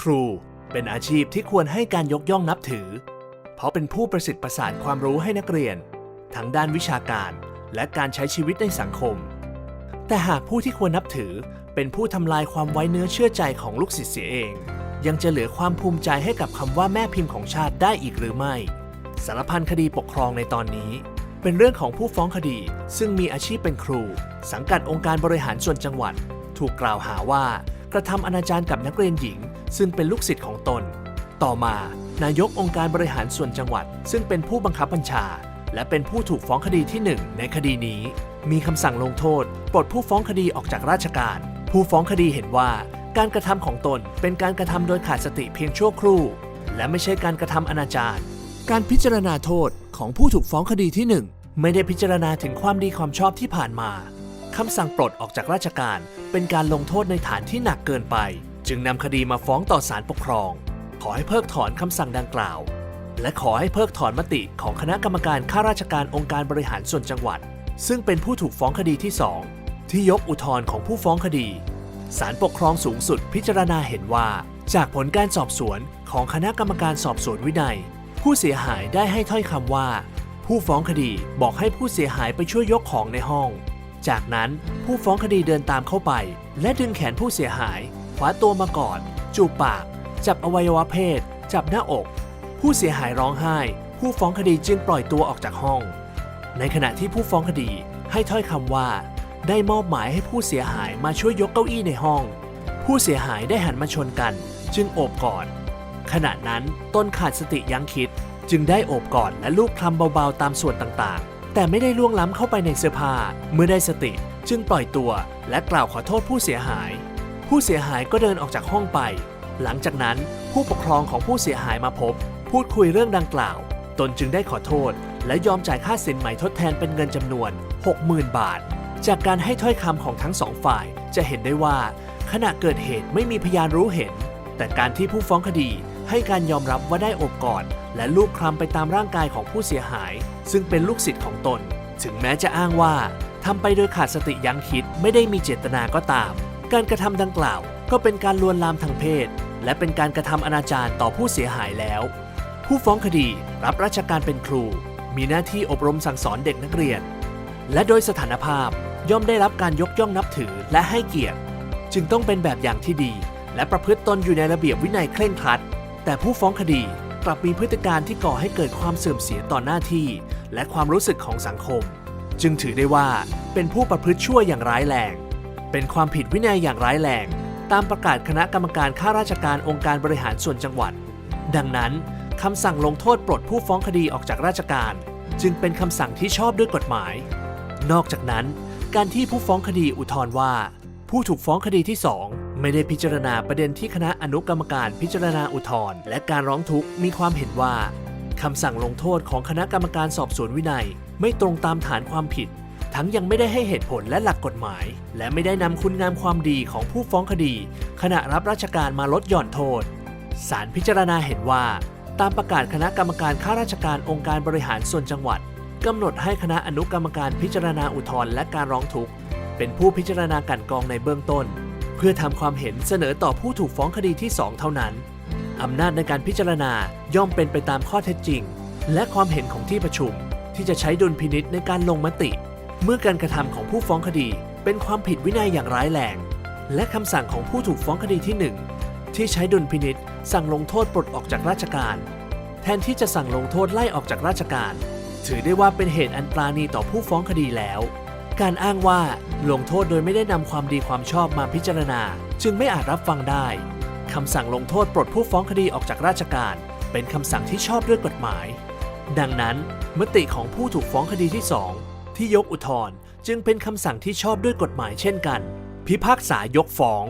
ครูเป็นอาชีพที่ควรให้การยกย่องนับถือ เพราะเป็นผู้ประสิทธิ์ประสานความรู้ให้นักเรียน ทั้งด้านวิชาการและการใช้ชีวิตในสังคม แต่หากผู้ที่ควรนับถือเป็นผู้ทำลายความไว้เนื้อเชื่อใจของลูกศิษย์เสียเอง ยังจะเหลือความภูมิใจให้กับคำว่าแม่พิมพ์ของชาติได้อีกหรือไม่ สารพันคดีปกครองในตอนนี้เป็นเรื่องของผู้ฟ้องคดี ซึ่งมีอาชีพเป็นครู สังกัดองค์การบริหารส่วนจังหวัด ถูกกล่าวหาว่ากระทำอนาจารกับนักเรียนหญิง ซึ่งเป็นลูกศิษย์ของตน ต่อมานายกองค์การบริหารส่วนจังหวัด ซึ่งเป็นผู้บังคับบัญชา และเป็นผู้ถูกฟ้องคดีที่หนึ่งในคดีนี้ มีคำสั่งลงโทษ ปลดผู้ฟ้องคดีออกจากราชการ ผู้ฟ้องคดีเห็นว่าการกระทำของตนเป็นการกระทำโดยขาดสติเพียงชั่วครู่ และไม่ใช่การกระทำอนาจารการพิจารณาโทษของผู้ถูกฟ้องคดีที่หนึ่งไม่ได้พิจารณาถึงความดีความชอบที่ผ่านมาคำสั่งปลดออกจากราชการเป็นการลงโทษในฐานที่หนักเกินไป จึงนำคดีมาฟ้องต่อศาลปกครอง ขอให้เพิกถอนคำสั่งดังกล่าว และขอให้เพิกถอนมติของคณะกรรมการข้าราชการองค์การบริหารส่วนจังหวัด ซึ่งเป็นผู้ถูกฟ้องคดีที่2ที่ยกอุทธรณ์ของผู้ฟ้องคดีศาลปกครองสูงสุดพิจารณาเห็นว่า จากผลการสอบสวนของคณะกรรมการสอบสวนวินัย ผู้เสียหายได้ให้ถ้อยคำว่า ผู้ฟ้องคดีบอกให้ผู้เสียหายไปช่วยยกของในห้อง จากนั้นผู้ฟ้องคดีเดินตามเข้าไป และดึงแขนผู้เสียหาย คว้าตัวมากอดจูบปาก จับอวัยวะเพศ จับหน้าอก ผู้เสียหายร้องไห้ ผู้ฟ้องคดีจึงปล่อยตัวออกจากห้อง ในขณะที่ผู้ฟ้องคดีให้ถ้อยคำว่า ได้มอบหมายให้ผู้เสียหายมาช่วยยกเก้าอี้ในห้อง ผู้เสียหายได้หันมาชนกัน จึงโอบกอดขณะนั้นต้นขาดสติยั้งคิด จึงได้โอบกอดและลูบคลำเบาๆตามส่วนต่างๆ แต่ไม่ได้ล่วงล้ำเข้าไปในเสื้อผ้าเมื่อได้สติจึงปล่อยตัวและกล่าวขอโทษผู้เสียหาย ผู้เสียหายก็เดินออกจากห้องไป หลังจากนั้นผู้ปกครองของผู้เสียหายมาพบ พูดคุยเรื่องดังกล่าว ตนจึงได้ขอโทษ และยอมจ่ายค่าสินไหมทดแทนเป็นเงินจำนวน 60,000 บาท จากการให้ถ้อยคำของทั้งสองฝ่ายจะเห็นได้ว่า ขณะเกิดเหตุไม่มีพยานรู้เห็น แต่การที่ผู้ฟ้องคดีให้การยอมรับว่าได้อบกอดและลูบคลำไปตามร่างกายของผู้เสียหาย ซึ่งเป็นลูกศิษย์ของตน ถึงแม้จะอ้างว่าทำไปโดยขาดสติยั้งคิดไม่ได้มีเจตนาก็ตาม การกระทำดังกล่าวก็เป็นการลวนลามทางเพศ และเป็นการกระทำอนาจารต่อผู้เสียหายแล้ว ผู้ฟ้องคดีรับราชการเป็นครู มีหน้าที่อบรมสั่งสอนเด็กนักเรียน และโดยสถานภาพย่อมได้รับการยกย่องนับถือและให้เกียรติ จึงต้องเป็นแบบอย่างที่ดี และประพฤติตนอยู่ในระเบียบวินัยเคร่งครัด แต่ผู้ฟ้องคดีกลับมีพฤติการที่ก่อให้เกิดความเสื่อมเสียต่อหน้าที่ และความรู้สึกของสังคม จึงถือได้ว่าเป็นผู้ประพฤติชั่วอย่างร้ายแรง เป็นความผิดวินัยอย่างร้ายแรง ตามประกาศคณะกรรมการข้าราชการองค์การบริหารส่วนจังหวัด ดังนั้นคำสั่งลงโทษปลดผู้ฟ้องคดีออกจากราชการ จึงเป็นคำสั่งที่ชอบด้วยกฎหมาย นอกจากนั้น การที่ผู้ฟ้องคดีอุทธรณ์ว่า ผู้ถูกฟ้องคดีที่ 2 ไม่ได้พิจารณาประเด็นที่คณะอนุกรรมการพิจารณาอุทธรณ์และการร้องทุกข์มีความเห็นว่าคำสั่งลงโทษของคณะกรรมการสอบสวนวินัย ไม่ตรงตามฐานความผิด ทั้งยังไม่ได้ให้เหตุผลและหลักกฎหมาย และไม่ได้นำคุณงามความดีของผู้ฟ้องคดี ขณะรับราชการมาลดหย่อนโทษศาลพิจารณาเห็นว่า ตามประกาศคณะกรรมการข้าราชการองค์การบริหารส่วนจังหวัดกำหนดให้คณะอนุกรรมการพิจารณาอุทธรณ์และการร้องทุกข์ เป็นผู้พิจารณากันกองในเบื้องต้น เพื่อทำความเห็นเสนอต่อผู้ถูกฟ้องคดีที่ 2 เท่านั้นอำนาจในการพิจารณาย่อมเป็นไปตามข้อเท็จจริง และความเห็นของที่ประชุมที่จะใช้ดุลพินิษในการลงมติ เมื่อการกระทำของผู้ฟ้องคดีเป็นความผิดวินัยอย่างร้ายแรง และคำสั่งของผู้ถูกฟ้องคดีที่ 1 ที่ใช้ดุลพินิษสั่งลงโทษปลดออกจากราชการ แทนที่จะสั่งลงโทษไล่ออกจากราชการ ถือได้ว่าเป็นเหตุอันปราณีต่อผู้ฟ้องคดีแล้ว การอ้างว่าลงโทษโดยไม่ได้นำความดีความชอบมาพิจารณา จึงไม่อาจรับฟังได้คำสั่งลงโทษปลดผู้ฟ้องคดีออกจากราชการ เป็นคำสั่งที่ชอบด้วยกฎหมาย ดังนั้นมติของผู้ถูกฟ้องคดีที่ 2 ที่ยกอุทธรณ์จึงเป็นคำสั่งที่ชอบด้วยกฎหมายเช่นกัน พิพากษายกฟ้อง